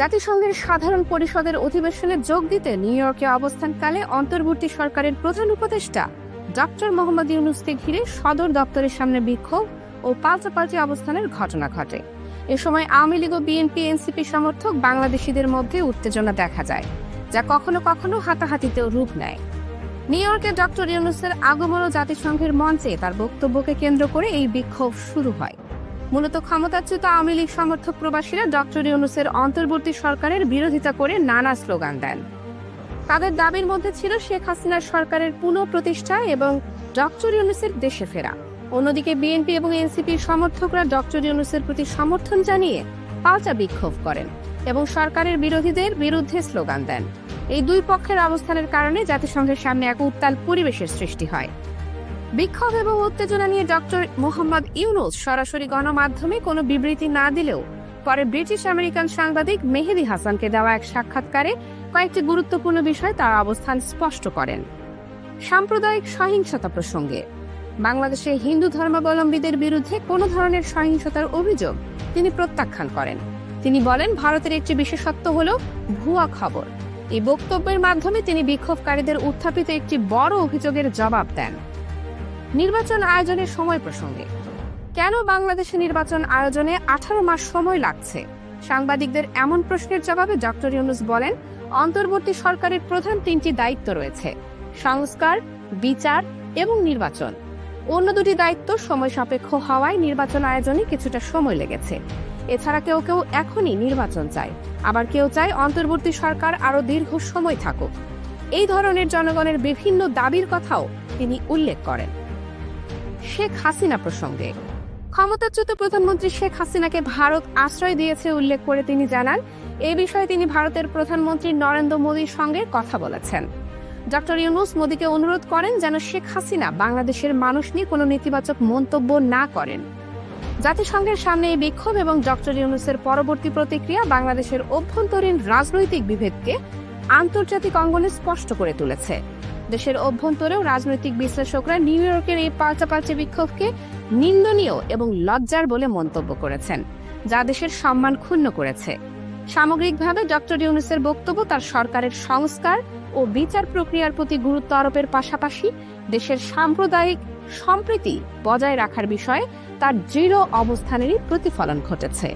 জাতিসংঘের সাধারণ পরিষদের অধিবেশনে যোগ দিতে নিউ ইয়র্কে অবস্থানকালে অন্তর্বর্তী সরকারের প্রধান উপদেষ্টা ডক্টর মোহাম্মদ ইউনুসকে ঘিরে সদর দপ্তরের সামনে বিক্ষোভ ও পাল্টাপাল্টি অবস্থানের ঘটনা ঘটে। এ সময় আওয়ামী লীগ ও বিএনপি, এনসিপি সমর্থক বাংলাদেশিদের মধ্যে উত্তেজনা দেখা যায়, যা কখনো কখনো হাতাহাতিতেও রূপ নেয়। নিউ ইয়র্কে ডক্টর ইউনুসের আগমন ও জাতিসংঘের মঞ্চে তার বক্তব্যকে কেন্দ্র করে এই বিক্ষোভ শুরু হয়। মূলত ক্ষমতাচ্যুত আওয়ামী লীগ সমর্থক প্রবাসীরা ডক্টর ইউনুসের অন্তর্বর্তী সরকারের বিরোধিতা করে নানা স্লোগান দেন। তাদের দাবির মধ্যে ছিল শেখ হাসিনার সরকারের পুনঃপ্রতিষ্ঠা এবং ডক্টর ইউনুসের দেশে ফেরা। অন্যদিকে বিএনপি এবং এনসিপির সমর্থকরা ডক্টর ইউনুসের প্রতি সমর্থন জানিয়ে পাল্টা বিক্ষোভ করেন এবং সরকারের বিরোধীদের বিরুদ্ধে স্লোগান দেন। এই দুই পক্ষের অবস্থানের কারণে জাতিসংঘের সামনে এক উত্তাল পরিবেশের সৃষ্টি হয়। বিক্ষোভ এবং উত্তেজনা নিয়ে ডক্টর মোহাম্মদ ইউনুস সরাসরি গণমাধ্যমে কোনো বিবৃতি না দিলেও পরে ব্রিটিশ আমেরিকান সাংবাদিক মেহেদি হাসানকে দেওয়া এক সাক্ষাৎকারে কয়েকটি গুরুত্বপূর্ণ বিষয় তার অবস্থান স্পষ্ট করেন। সাম্প্রদায়িক সহিংসতা প্রসঙ্গে, বাংলাদেশে হিন্দু ধর্মাবলম্বীদের বিরুদ্ধে কোনো ধরনের সহিংসতার অভিযোগ তিনি প্রত্যাখ্যান করেন। তিনি বলেন, ভারতের একটি বিশেষত্ব হল ভুয়া খবর। এই বক্তব্যের মাধ্যমে তিনি বিক্ষোভকারীদের উত্থাপিত একটি বড় অভিযোগের জবাব দেন। নির্বাচন আয়োজনের সময় প্রসঙ্গে। কেন বাংলাদেশে নির্বাচন আয়োজনে আঠারো মাস সময় লাগছে? সাংবাদিকদের এমন প্রশ্নের জবাবে ডক্টর ইউনুস বলেন, অন্তর্বর্তী সরকারের প্রধান তিনটি দায়িত্ব রয়েছে, সংস্কার, বিচার এবং নির্বাচন। অন্য দুটি দায়িত্ব সময় সাপেক্ষ হওয়ায় নির্বাচন আয়োজনে কিছুটা সময় লেগেছে। এছাড়া কেউ কেউ এখনই নির্বাচন চায়, আবার কেউ চায় অন্তর্বর্তী সরকার আরও দীর্ঘ সময় থাকুক। এই ধরনের জনগণের বিভিন্ন দাবির কথাও তিনি উল্লেখ করেন। শেখ হাসিনা প্রসঙ্গে। ক্ষমতাচ্যুত প্রধানমন্ত্রী শেখ হাসিনাকে ভারত আশ্রয় দিয়েছে উল্লেখ করে তিনি জানান, এ বিষয়ে তিনি ভারতের প্রধানমন্ত্রী নরেন্দ্র মোদীর সঙ্গে কথা বলেছেন। ডক্টর ইউনুস মোদীকে অনুরোধ করেন যেন শেখ হাসিনা বাংলাদেশের মানুষ নিয়ে কোনো নেতিবাচক মন্তব্য না করেন। জাতিসংঘের সামনে এই বিক্ষোভ এবং ডক্টর ইউনুসের পরবর্তী প্রতিক্রিয়া বাংলাদেশের অভ্যন্তরীণ রাজনৈতিক বিভেদকে আন্তর্জাতিক অঙ্গনে স্পষ্ট করে তুলেছে। দেশের অভ্যন্তরেও রাজনৈতিক বিশ্লেষকরা নিউ ইয়র্কের এই পাল্টাপাল্টি বিক্ষোভকে নিন্দনীয় এবং লজ্জার বলে মন্তব্য করেছেন, যা দেশের সম্মান ক্ষুণ্ণ করেছে। সামগ্রিকভাবে ডক্টর ইউনুসের বক্তব্য তার সরকারের সংস্কার ও বিচার প্রক্রিয়ার প্রতি গুরুত্ব আরোপের পাশাপাশি দেশের সাম্প্রদায়িক সম্প্রীতি বজায় রাখার বিষয়ে তার দৃঢ় অবস্থানেরই প্রতিফলন ঘটেছে।